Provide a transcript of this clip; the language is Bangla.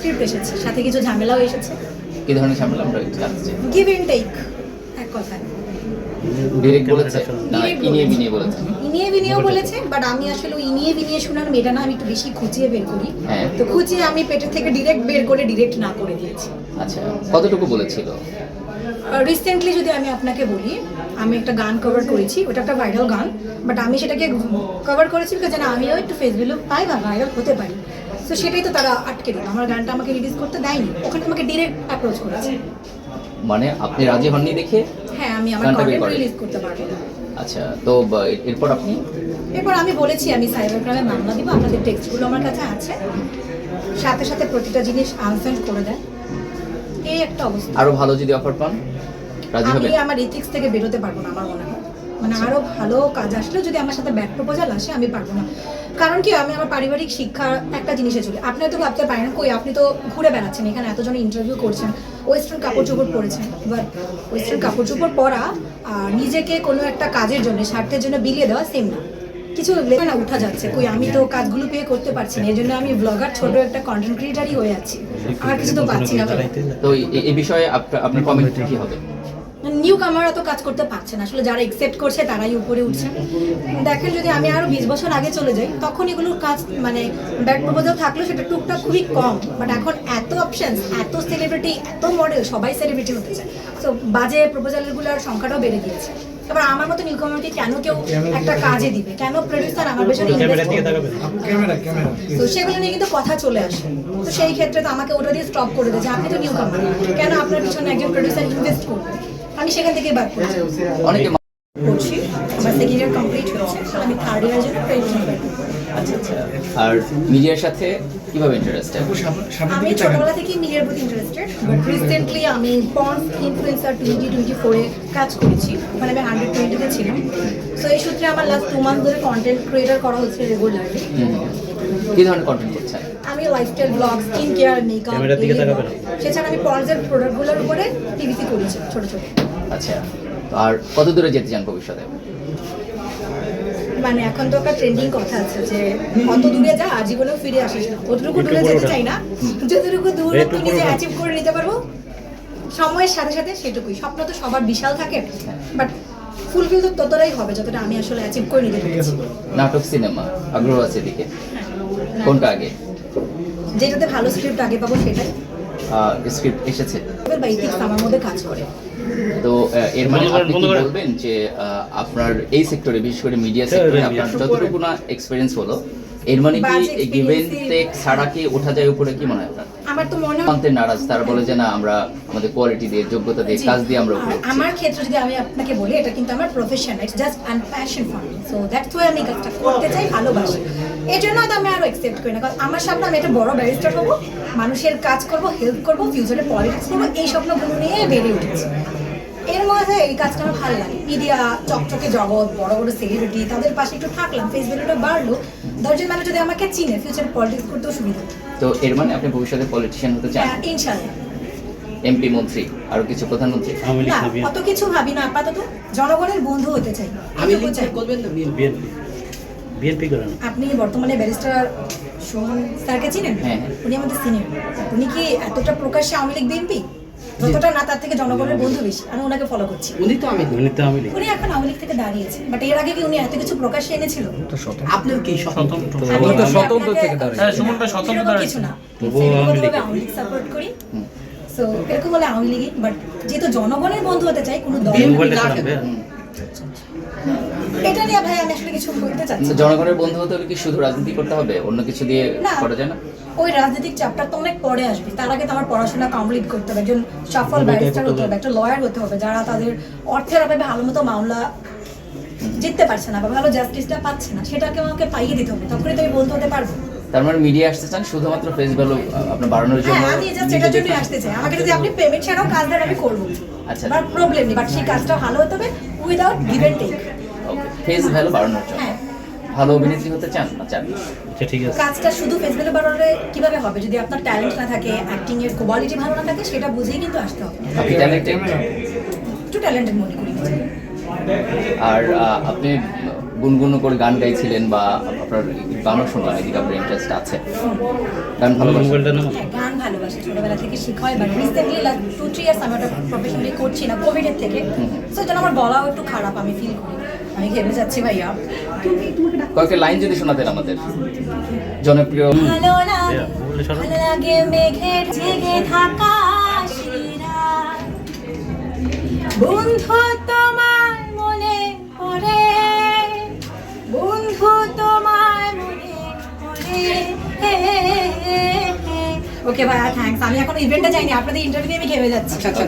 স্ক্রিপ্ট এসেছে সাথে কিছু ঝামেলাও এসেছে? কি ধরনের ঝামেলা আমরা একটু জানতে চাই? গিভ এন্ড টেক এক কথায়। ডিরেক্ট বলেছে না Direct ইনিয়ে বলেছে। বিনিয়ে বলেছে। ইনিয়ে বিনিয়েও বলেছে। বাট আমি আসলে ওই ইনিয়ে বিনিয়ে শোনার মেয়েটা না আমি একটু বেশি খুঁচিয়ে বের করি। হ্যাঁ। তো খুঁচিয়ে আমি পেটের থেকে ডিরেক্ট বের করে ডিরেক্ট না করে দিয়েছি। আচ্ছা কতটুকু বলেছিল? রিসেন্টলি যদি আমি আপনাকে বলি আমি একটা গান কভার করেছি ওটা একটা ভাইরাল গান বাট আমি সেটাকে কভার করেছি যেন আমিও একটু ফেসবুক পাই বা ভাইরাল হতে পারি। তো সেটাই তো তারা আটকে দিল। আমার গানটা আমাকে রিলিজ করতে দেয়নি। ওখানে আমাকে ডিরেক্ট অ্যাপ্রোচ করেছে। মানে আপনি রাজি হননি দেখে হ্যাঁ আমি আমার গানটা কন্টেন্ট রিলিজ করতে পারব না। আচ্ছা তো এরপর আপনি? এরপর আমি বলেছি আমি সাইবার ক্রাইমে মামলা দিব আপনাদের টেক্সটগুলো আমার কাছে আছে। সাথে সাথে প্রতিটা জিনিস আনসেন্ড করে দেয় এই একটা অবস্থা। আরও ভালো যদি অফার পান রাজি আমি আমার ইথিক্স থেকে বেরোতে পারব না আমার মনে হয়। মানে আরও ভালো কাজ আসলে যদি আমার সাথে ব্যাক প্রপোজাল আসে, আমি পারব না। কারণ কি, আমি আমার পারিবারিক শিক্ষার একটা জিনিসে চলি। আপনি তো ভাবতে পারেন, কই আপনি তো ঘুরে বেড়াচ্ছেন, এখানে এতজন ইন্টারভিউ করছেন ওয়েস্টার্ন কাপড় চোপড় পরেছেন। এবার ওয়েস্টার্ন কাপড় চোপড় পরা আর নিজেকে কোনো একটা কাজের জন্য, স্বার্থের জন্য বিলিয়ে দেওয়া সেম না। কিছু না, উঠা যাচ্ছে, কই আমি তো কাজগুলো পেয়ে করতে পারছি না এই জন্য আমি ব্লগার ছোট একটা কন্টেন্ট ক্রিয়েটারই হয়ে যাচ্ছি। আর কিছু তো পাচ্ছি না। তো এই বিষয়ে আপনার কমেন্ট কি হবে? নিউ কামাররা তো কাজ করতে পারছে না। আসলে যারা একসেপ্ট করছে তারাই উপরে উঠছে। দেখেন যদি আমি আরও বিশ বছর আগে চলে যাই তখন এগুলোর কাজ মানে ব্যাক প্রপোজাল থাকলেও সেটা টুকটাক খুবই কম। বাট এখন এত অপশন এত সেলিব্রিটি এত মডেল সবাই সেলিব্রিটি হতে চায়। তো বাজে প্রপোজালগুলোর সংখ্যাটাও বেড়ে গিয়েছে। এবার আমার মতো নিউ কামারকে কেন কেউ একটা কাজে দিবে? কেন প্রডিউসার আমার পেছনে তো সেগুলো নিয়ে কিন্তু কথা চলে আসে। তো সেই ক্ষেত্রে তো আমাকে ওটা দিয়ে স্টপ করে দেয় যে আপনি তো নিউ কামার কেন আপনার পিছনে একজন প্রডিউসার ইনভেস্ট করবে? আমি সেখান থেকে বাদ করেছি। অনেকে করছি। আমার সেকেন্ড ইয়ার কমপ্লিট হয়েছে। আমি থার্ড ইয়ার জন্য ট্রেনিং আচ্ছা আচ্ছা। আর মিডিয়ার সাথে কীভাবে ইন্টারেস্টেড আমি ছোটবেলা থেকেই মিডিয়ার প্রতি ইন্টারেস্টেড বাট রিসেন্টলি আমি পন্স ইনফ্লুয়েন্সার টোয়েন্টি টোয়েন্টি ফোরে কাজ করেছি। মানে আমি হান্ড্রেড টোয়েন্টিতে ছিলাম। সো এই সূত্রে আমার লাস্ট টু মান্থ ধরে কন্টেন্ট ক্রিয়েটার করা হচ্ছে রেগুলারলি কি ধরনের কন্টেন্ট করছেন আমি lifestyle blog skin care makeup সেছাড়া আমি পন্সের প্রোডাক্টগুলোর উপরে টিভিসি করেছি ছোট ছোট। আচ্ছা আর কত দূরে যেতে চান ভবিষ্যতে? মানে এখন তো একটা ট্রেন্ডিং কথা আছে যে কত দূরে যা আর জীবনেও ফিরে আসিস না অতটুকু দূরে যেতে চাই না। যতটুকু দূর নিজে অ্যাচিভ করে নিতে পারব সময়ের সাথে সাথে সেটুকুই। স্বপ্ন তো সবার বিশাল থাকে বাট ফুলফিল তো ততটাই হবে যতটা আমি আসলে অ্যাচিভ করে নিতে পেরেছি। নাটক সিনেমা আগ্রহ আছে এদিকে? কোনটা আগে? যেটাতে ভালো স্ক্রিপ্ট আগে পাবো সেটাই। স্ক্রিপ্ট এসেছে। আমার মধ্যে কাজ করে। তো এর মানে আপনি কি বলবেন যে আহ, আপনার এই সেক্টরে বিশেষ করে মিডিয়া হ্যাঁ, সেক্টরে আপনার যতটুকু না এক্সপিরিয়েন্স হলো এর মানে কি গিভেন টেক ছাড়া কি ওঠা যায় উপরে কি মনে হয় আপনার? আমার তো মনে মানতে নারাজ। তারা বলে যে না আমরা আমাদের কোয়ালিটি দিয়ে যোগ্যতা দিয়ে কাজ দিয়ে আমরা। আমার ক্ষেত্রে যদি আমি আপনাকে বলি এটা কিন্তু আমার profession it's just an passion for me so that's why আমি কাজটা করতে চাই ভালোবাসি। এর জন্য আমি আরও একসেপ্ট করি না। কারণ আমার সামনে আমি একটা বড় ব্যারিস্টার হব মানুষের কাজ করব হেল্প করব ফিউচারে পলিটিক্স করব এই স্বপ্নগুলো নিয়ে বেড়ে উঠেছি। এর মধ্যে এই কাজটা আমার ভালো লাগে। মিডিয়া চকচকে জগৎ বড় বড় সেলিব্রিটি তাদের পাশে একটু থাকলাম ফেস ভ্যালুটা বাড়লো। দশজন মানুষ যদি আমাকে চিনে ফিউচার পলিটিক্স করতেও সুবিধা তো এর মানে আপনি ভবিষ্যতে পলিটিশিয়ান হতে চান? হ্যাঁ, ইনশাল্লাহ। এমপি মন্ত্রী আরও কিছু প্রধানমন্ত্রী? না অত কিছু ভাবি না আপাতত জনগণের বন্ধু হতে চাই। আমি। করবেন না বিএনপি বিএনপি। করে না। আপনি বর্তমানে ব্যারিস্টার সোহন স্যারকে চিনেন? হ্যাঁ, হ্যাঁ। উনি আমাদের সিনিয়র উনি কি এতটা প্রকাশ্যে আওয়ামী লীগ বিএনপি? যতটা না তার থেকে জনগণের বন্ধু বেশি আমি ওনাকে ফলো করছি। উনি তো আমি উনি তো লীগ। উনি এখন আওয়ামী লীগ থেকে দাঁড়িয়েছে বাট এর আগে কি উনি এত কিছু প্রকাশ্যে এনেছিল? আপনার কি স্বতন্ত্র? আমি স্বতন্ত্র থেকে দাঁড়িয়েছে। হ্যাঁ, সুমন ভাই স্বতন্ত্র দাঁড়িয়েছে। কিছু না তবুও আওয়ামী লীগ। সাপোর্ট করি। সো এরকম হলে আওয়ামী লীগই বাট যেহেতু জনগণের বন্ধু হতে চাই কোনো দল এটা নিয়ে ভাই আমি আসলে কিছু বলতে চাচ্ছি জনগণের বন্ধু হতে হলে কি শুধু রাজনীতি করতে হবে? অন্য কিছু দিয়ে করা যায় না? ওই রাজনৈতিক চ্যাপ্টার তো অনেক পরে আসবে। তার আগে তো আমার পড়াশোনা কমপ্লিট করতে হবে। একজন সফল ব্যারিস্টার হতে হবে একটা লয়ার হতে হবে যারা তাদের অর্থের অভাবে ভালো মতো মামলা জিততে পারছে না বা ভালো জাস্টিসটা পাচ্ছে না সেটাকে আমাকে পাইয়ে দিতে হবে। তখনই তো আমি বলতে হতে পারব। তার মানে মিডিয়া আসতে চান শুধুমাত্র ফেস ভ্যালু আপনার বাড়ানোর জন্য হ্যাঁ আমি জাস্ট এটার জন্যই আসতে চাই। আমাকে যদি আপনি পেমেন্ট ছাড়াও কাজ দেন আমি করব। আচ্ছা। বাট প্রবলেম নেই বাট সেই কাজটা ভালো হতে হবে without give and take face value বাড়ানোর জন্য। হ্যাঁ। ভালো অভিনেত্রী হতে চান না চান? আচ্ছা ঠিক আছে। কাজটা শুধু ফেস ভ্যালু বাড়ালে কীভাবে হবে? যদি আপনার ট্যালেন্ট না থাকে অ্যাক্টিং এর কোয়ালিটি ভালো না থাকে সেটা বুঝেই কিন্তু আসতে হবে। আপনি ট্যালেন্টেড একটু ট্যালেন্টেড মনে করি আর আপনি গুনগুন করে গান গাইছিলেন বা আপনার গানও শুনলাম এদিকে আপনার ইন্টারেস্ট আছে। গান ভালোবাসেন? হ্যাঁ গান ভালোবাসি। ছোটবেলা থেকে শিখা হয় but recently two three years আমি ওটা প্রফেশনালি করছি না কোভিডের থেকে। সো জন্য আমার বলাও একটু খারাপ আমি ফিল করি। আমি ঘেমে যাচ্ছি ভাইয়া। কয়েকটি লাইন যদি শোনাতেন আমাদের। জনপ্রিয় ভালো লাগে মেঘের জেগে থাকা বন্ধু ওকে ভাইয়া থ্যাংকস আমি এখন ইভেন্টে যাইনি আপনাদের ইন্টারভিউ আমি খেয়ে যাচ্ছি। আচ্ছা আচ্ছা